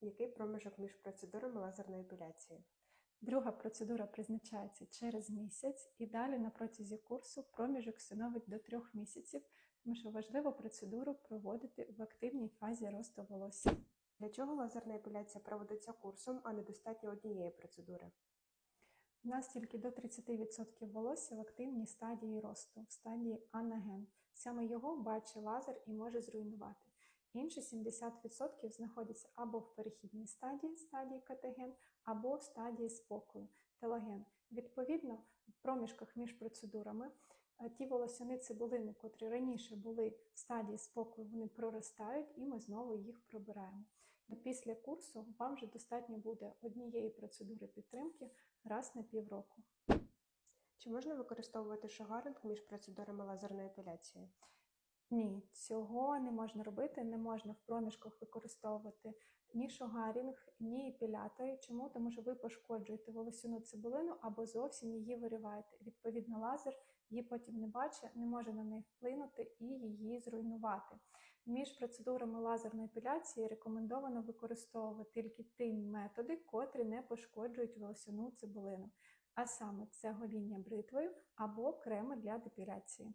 Який проміжок між процедурами лазерної епіляції? Друга процедура призначається через місяць і далі на протязі курсу проміжок становить до трьох місяців, тому що важливо процедуру проводити в активній фазі росту волосся. Для чого лазерна епіляція проводиться курсом, а не достатньо однієї процедури? У нас тільки до 30% волосся в активній стадії росту, в стадії анаген. Саме його бачить лазер і може зруйнувати. Інші 70% знаходяться або в перехідній стадії, стадії категен, або в стадії спокою, телоген. Відповідно, в проміжках між процедурами е, ті волосяни цибулини, котрі раніше були в стадії спокою, вони проростають і ми знову їх пробираємо. Після курсу вам вже достатньо буде однієї процедури підтримки раз на півроку. Чи можна використовувати шугаринг між процедурами лазерної епіляції? Ні, цього не можна робити, не можна в проміжках використовувати ні шугарінг, ні епілятори. Чому? Тому що ви пошкоджуєте волосяну цибулину або зовсім її вириваєте. Відповідно, лазер її потім не бачить, не може на неї вплинути і її зруйнувати. Між процедурами лазерної епіляції рекомендовано використовувати тільки ті методи, котрі не пошкоджують волосяну цибулину. А саме це гоління бритвою або креми для депіляції.